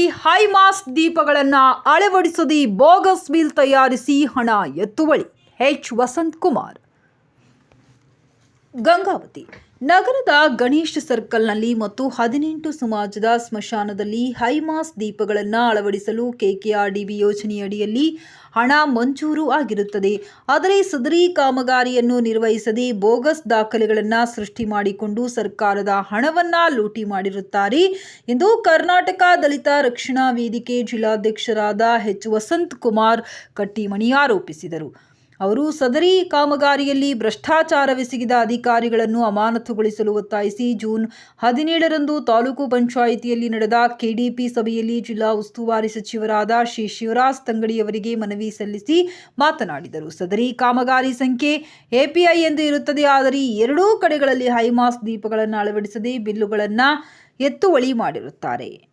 High mast ದೀಪಗಳನ್ನು ಅಳವಡಿಸದೆ bogus bill ತಯಾರಿಸಿ ಹಣ ಎತ್ತುವಳಿ. ಎಚ್. ವಸಂತ್ ಕುಮಾರ್. ಗಂಗಾವತಿ. ನಗರದ ಗಣೇಶ್ ಸರ್ಕಲ್ನಲ್ಲಿ ಮತ್ತು ಹದಿನೆಂಟು ಸಮಾಜದ ಸ್ಮಶಾನದಲ್ಲಿ ಹೈಮಾಸ್ ದೀಪಗಳನ್ನು ಅಳವಡಿಸಲು ಕೆಕೆಆರ್ಡಿಬಿ ಯೋಜನೆಯಡಿಯಲ್ಲಿ ಹಣ ಮಂಜೂರು ಆಗಿರುತ್ತದೆ. ಆದರೆ ಸದರಿ ಕಾಮಗಾರಿಯನ್ನು ನಿರ್ವಹಿಸದೆ ಬೋಗಸ್ ದಾಖಲೆಗಳನ್ನು ಸೃಷ್ಟಿ ಮಾಡಿಕೊಂಡು ಸರ್ಕಾರದ ಹಣವನ್ನು ಲೂಟಿ ಮಾಡಿರುತ್ತಾರೆ ಎಂದು ಕರ್ನಾಟಕ ದಲಿತ ರಕ್ಷಣಾ ವೇದಿಕೆ ಜಿಲ್ಲಾಧ್ಯಕ್ಷರಾದ ಎಚ್ ವಸಂತ್ ಕುಮಾರ್ ಕಟ್ಟಿಮಣಿ ಆರೋಪಿಸಿದರು. ಅವರು ಸದರಿ ಕಾಮಗಾರಿಯಲ್ಲಿ ಭ್ರಷ್ಟಾಚಾರವೆಸಗಿದ ಅಧಿಕಾರಿಗಳನ್ನು ಅಮಾನತುಗೊಳಿಸಲು ಒತ್ತಾಯಿಸಿ ಜೂನ್ ಹದಿನೇಳರಂದು ತಾಲೂಕು ಪಂಚಾಯಿತಿಯಲ್ಲಿ ನಡೆದ ಕೆಡಿಪಿ ಸಭೆಯಲ್ಲಿ ಜಿಲ್ಲಾ ಉಸ್ತುವಾರಿ ಸಚಿವರಾದ ಶ್ರೀ ಶಿವರಾಜ್ ತಂಗಡಿಯವರಿಗೆ ಮನವಿ ಸಲ್ಲಿಸಿ ಮಾತನಾಡಿದರು. ಸದರಿ ಕಾಮಗಾರಿ ಸಂಖ್ಯೆ ಎಪಿಐ ಎಂದು ಇರುತ್ತದೆ, ಆದರೆ ಎರಡೂ ಕಡೆಗಳಲ್ಲಿ ಹೈಮಾಸ್ ದೀಪಗಳನ್ನು ಅಳವಡಿಸದೆ ಬಿಲ್ಲುಗಳನ್ನು ಎತ್ತುವಳಿ ಮಾಡಿರುತ್ತಾರೆ.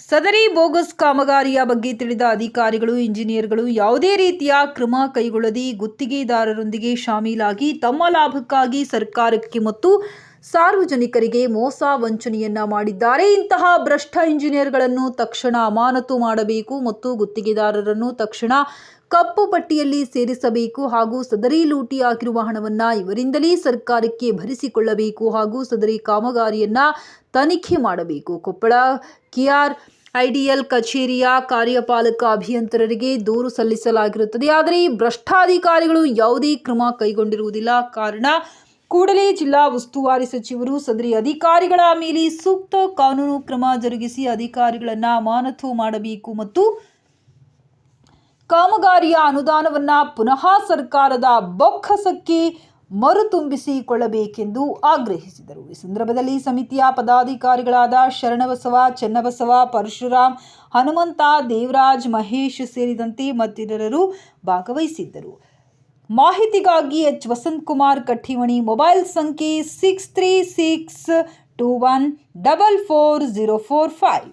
ಸದರಿ ಬೋಗಸ್ ಕಾಮಗಾರಿಯ ಬಗ್ಗೆ ತಿಳಿದ ಅಧಿಕಾರಿಗಳು, ಇಂಜಿನಿಯರ್ಗಳು ಯಾವುದೇ ರೀತಿಯ ಕ್ರಮ ಕೈಗೊಳ್ಳದೆ ಗುತ್ತಿಗೆದಾರರೊಂದಿಗೆ ಶಾಮೀಲಾಗಿ ತಮ್ಮ ಲಾಭಕ್ಕಾಗಿ ಸರ್ಕಾರಕ್ಕೆ ಮತ್ತು ಸಾರ್ವಜನಿಕರಿಗೆ ಮೋಸ ವಂಚನೆಯನ್ನ ಮಾಡಿದ್ದಾರೆ. ಇಂತಹ ಭ್ರಷ್ಟ ಇಂಜಿನಿಯರ್ಗಳನ್ನು ತಕ್ಷಣ ಅಮಾನತು ಮಾಡಬೇಕು ಮತ್ತು ಗುತ್ತಿಗೆದಾರರನ್ನು ತಕ್ಷಣ ಕಪ್ಪು ಪಟ್ಟಿಯಲ್ಲಿ ಸೇರಿಸಬೇಕು ಹಾಗೂ ಸದರಿ ಲೂಟಿ ಆಗಿರುವ ಹಣವನ್ನು ಇವರಿಂದಲೇ ಸರ್ಕಾರಕ್ಕೆ ಭರಿಸಿಕೊಳ್ಳಬೇಕು ಹಾಗೂ ಸದರಿ ಕಾಮಗಾರಿಯನ್ನು ತನಿಖೆ ಮಾಡಬೇಕು. ಕೊಪ್ಪಳ ಕೆಆರ್ ಐಡಿಎಲ್ ಕಚೇರಿಯ ಕಾರ್ಯಪಾಲಕ ಅಭಿಯಂತರರಿಗೆ ದೂರು ಸಲ್ಲಿಸಲಾಗಿರುತ್ತದೆ. ಆದರೆ ಭ್ರಷ್ಟಾಧಿಕಾರಿಗಳು ಯಾವುದೇ ಕ್ರಮ ಕೈಗೊಂಡಿರುವುದಿಲ್ಲ. ಕಾರಣ ಕೂಡಲೇ ಜಿಲ್ಲಾ ಉಸ್ತುವಾರಿ ಸಚಿವರು ಸದರಿ ಅಧಿಕಾರಿಗಳ ಮೇಲೆ ಸೂಕ್ತ ಕಾನೂನು ಕ್ರಮ ಜರುಗಿಸಿ ಅಧಿಕಾರಿಗಳನ್ನು ಅಮಾನತು ಮಾಡಬೇಕು ಮತ್ತು ಕಾಮಗಾರಿಯ ಅನುದಾನವನ್ನ ಪುನಃ ಸರ್ಕಾರದ ಬೊಕ್ಕಸಕ್ಕೆ ಮರುತುಂಬಿಸಿಕೊಳ್ಳಬೇಕೆಂದು ಆಗ್ರಹಿಸಿದರು. ಈ ಸಂದರ್ಭದಲ್ಲಿ ಸಮಿತಿಯ ಪದಾಧಿಕಾರಿಗಳಾದ ಶರಣಬಸವ, ಚನ್ನಬಸವ, ಪರಶುರಾಮ್, ಹನುಮಂತ, ದೇವರಾಜ್, ಮಹೇಶ್ ಸೇರಿದಂತೆ ಮತ್ತಿತರರು ಭಾಗವಹಿಸಿದ್ದರು. ಮಾಹಿತಿಗಾಗಿ ಎಚ್ ವಸಂತ್ ಕುಮಾರ್ ಕಠಿಮಣಿ ಮೊಬೈಲ್ ಸಂಖ್ಯೆ six three six two one double four zero four five